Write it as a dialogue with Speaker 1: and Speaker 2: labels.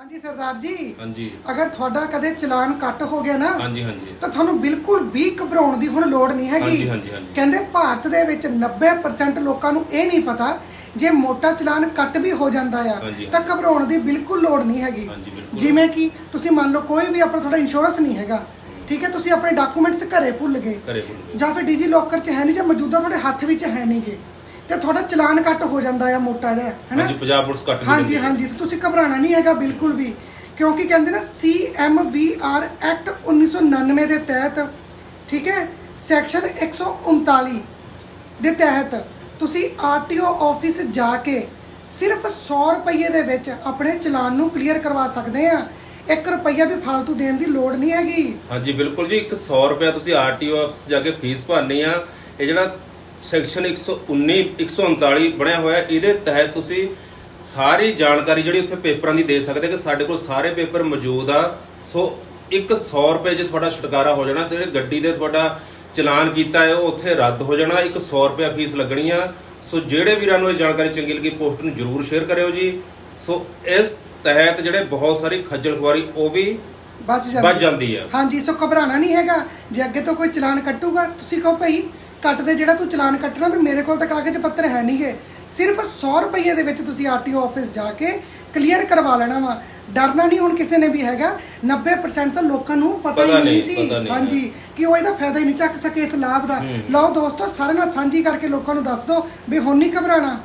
Speaker 1: ਹਾਂਜੀ ਸਰਦਾਰ ਜੀ
Speaker 2: ਹਾਂਜੀ
Speaker 1: ਅਗਰ ਤੁਹਾਡਾ ਕਦੇ ਚਲਾਨ ਕੱਟ ਹੋ ਗਿਆ ਨਾ
Speaker 2: ਹਾਂਜੀ ਹਾਂਜੀ
Speaker 1: ਤਾਂ ਤੁਹਾਨੂੰ ਬਿਲਕੁਲ ਵੀ ਘਬਰਾਉਣ ਦੀ ਹੁਣ ਲੋੜ ਨਹੀਂ ਹੈਗੀ
Speaker 2: ਹਾਂਜੀ, ਹਾਂਜੀ, ਹਾਂਜੀ।
Speaker 1: ਕਹਿੰਦੇ ਭਾਰਤ ਦੇ ਵਿੱਚ 90% ਲੋਕਾਂ ਨੂੰ ਇਹ ਨਹੀਂ ਪਤਾ ਜੇ ਮੋਟਾ ਚਲਾਨ ਕੱਟ ਵੀ ਹੋ ਜਾਂਦਾ ਆ
Speaker 2: ਹਾਂਜੀ।
Speaker 1: ਤਾਂ ਘਬਰਾਉਣ ਦੀ ਬਿਲਕੁਲ ਲੋੜ ਨਹੀਂ ਹੈਗੀ
Speaker 2: ਹਾਂਜੀ, ਬਿਲਕੁਲ।
Speaker 1: ਜਿਵੇਂ ਕਿ ਤੁਸੀਂ ਮੰਨ ਲਓ ਕੋਈ ਵੀ ਆਪਣਾ ਤੁਹਾਡਾ ਇੰਸ਼ੋਰੈਂਸ ਨਹੀਂ ਹੈਗਾ ਠੀਕ ਹੈ ਤੁਸੀਂ ਆਪਣੇ ਡਾਕੂਮੈਂਟਸ ਘਰੇ ਭੁੱਲ ਗਏ
Speaker 2: ਘਰੇ ਭੁੱਲ ਗਏ।
Speaker 1: ਜਾਂ ਫਿਰ ਡੀਜੀ ਲੋਕਰ 'ਚ ਹੈ ਨਹੀਂ ਜਾਂ ਮੌਜੂਦਾ ਤੁਹਾਡੇ ਹੱਥ ਵਿੱਚ ਹੈ ਨਹੀਂਗੇ ਤੇ ਤੁਹਾਡਾ ਚਲਾਨ ਕੱਟ ਹੋ ਜਾਂਦਾ ਆ ਮੋਟਾ ਜਿਹਾ ਹੈਨਾ
Speaker 2: ਹਾਂਜੀ ਪੰਜਾਬ ਪੁਲਿਸ ਕੱਟ
Speaker 1: ਹਾਂਜੀ
Speaker 2: ਦਿੰਦੀ।
Speaker 1: ਹਾਂਜੀ ਤੇ ਤੁਸੀਂ ਘਬਰਾਣਾ ਨਹੀਂ ਹੈਗਾ ਬਿਲਕੁਲ ਵੀ ਕਿਉਂਕਿ ਕਹਿੰਦੇ ਨਾ CMVR ਐਕਟ 1999 ਦੇ ਤਹਿਤ ਠੀਕ ਹੈ ਸੈਕਸ਼ਨ 139 ਦੇ ਤਹਿਤ ਤੁਸੀਂ ਆਰਟੀਓ ਆਫਿਸ ਜਾ ਕੇ ਸਿਰਫ 100 ਰੁਪਏ ਦੇ ਵਿੱਚ ਆਪਣੇ ਚਲਾਨ ਨੂੰ ਕਲੀਅਰ ਕਰਵਾ ਸਕਦੇ ਆ। 1 ਰੁਪਈਆ ਵੀ ਫालतू ਦੇਣ ਦੀ ਲੋੜ ਨਹੀਂ ਹੈਗੀ।
Speaker 2: ਹਾਂਜੀ ਬਿਲਕੁਲ ਜੀ ਇੱਕ 100 ਰੁਪਏ ਤੁਸੀਂ ਆਰਟੀਓ ਆਫਿਸ ਜਾ ਕੇ ਫੀਸ ਭਰਨੀ ਆ। ਇਹ ਜਿਹੜਾ ਸੈਕਸ਼ਨ 119 139 ਬਣਿਆ ਹੋਇਆ ਇਹਦੇ ਤਹਿਤ ਤੁਸੀਂ ਸਾਰੀ ਜਾਣਕਾਰੀ ਜਿਹੜੀ ਉੱਥੇ ਪੇਪਰਾਂ ਦੀ ਦੇ ਸਕਦੇ ਕਿ ਸਾਡੇ ਕੋਲ ਸਾਰੇ ਪੇਪਰ ਮੌਜੂਦ ਆ। ਸੋ ਇੱਕ 100 ਰੁਪਏ ਜੇ ਤੁਹਾਡਾ ਛੁਟਕਾਰਾ ਹੋ ਜਾਣਾ ਜਿਹੜੇ ਗੱਡੀ ਦੇ ਤੁਹਾਡਾ ਚਲਾਨ ਕੀਤਾ ਹੈ ਉਹ ਉੱਥੇ ਰੱਦ ਹੋ ਜਾਣਾ। ਇੱਕ 100 ਰੁਪਏ ਫੀਸ ਲੱਗਣੀ ਆ। ਸੋ ਜਿਹੜੇ ਵੀਰਾਂ ਨੂੰ ਇਹ ਜਾਣਕਾਰੀ ਚੰਗੀ ਲੱਗੀ ਪੋਸਟ ਨੂੰ ਜਰੂਰ ਸ਼ੇਅਰ ਕਰਿਓ ਜੀ। ਸੋ ਇਸ ਤਹਿਤ ਜਿਹੜੇ ਬਹੁਤ ਸਾਰੀ ਖੱਜਲ ਖੁਆਰੀ ਉਹ ਵੀ
Speaker 1: ਬਚ ਜਾਂਦੀ
Speaker 2: ਆ।
Speaker 1: ਹਾਂਜੀ ਸੋ ਘਬਰਾਣਾ ਨਹੀਂ ਹੈਗਾ। ਜੇ ਅੱਗੇ ਤੋਂ ਕੋਈ ਚਲਾਨ ਕੱਟੂਗਾ ਤੁਸੀਂ ਕਹੋ ਭਾਈ ਕੱਟ ਦੇ ਜਿਹੜਾ ਤੂੰ ਚਲਾਨ ਕੱਟਣਾ ਵੀ ਮੇਰੇ ਕੋਲ ਤਾਂ ਕਾਗਜ਼ ਪੱਤਰ ਹੈ ਨਹੀਂਗੇ ਸਿਰਫ 100 ਰੁਪਏ ਦੇ ਵਿੱਚ ਤੁਸੀਂ ਆਰਟੀਓ ਆਫਿਸ ਜਾ ਕੇ ਕਲੀਅਰ ਕਰਵਾ ਲੈਣਾ ਵਾ। ਡਰਨਾ ਨਹੀਂ ਹੁਣ ਕਿਸੇ ਨੇ ਵੀ ਹੈਗਾ। 90% ਤਾਂ ਲੋਕਾਂ ਨੂੰ ਪਤਾ ਹੀ ਨਹੀਂ
Speaker 2: ਨਹੀਂ,
Speaker 1: ਸੀ।
Speaker 2: ਨਹੀਂ।
Speaker 1: ਹਾਂਜੀ ਕਿ ਉਹ ਇਹਦਾ ਫਾਇਦਾ ਹੀ ਨਹੀਂ ਚੱਕ ਸਕੇ ਇਸ ਲਾਭ ਦਾ। ਲਓ ਦੋਸਤੋ ਸਾਰਿਆਂ ਨਾਲ ਸਾਂਝੀ ਕਰਕੇ ਲੋਕਾਂ ਨੂੰ ਦੱਸ ਦਿਓ ਵੀ ਹੁਣ ਨਹੀਂ ਘਬਰਾਣਾ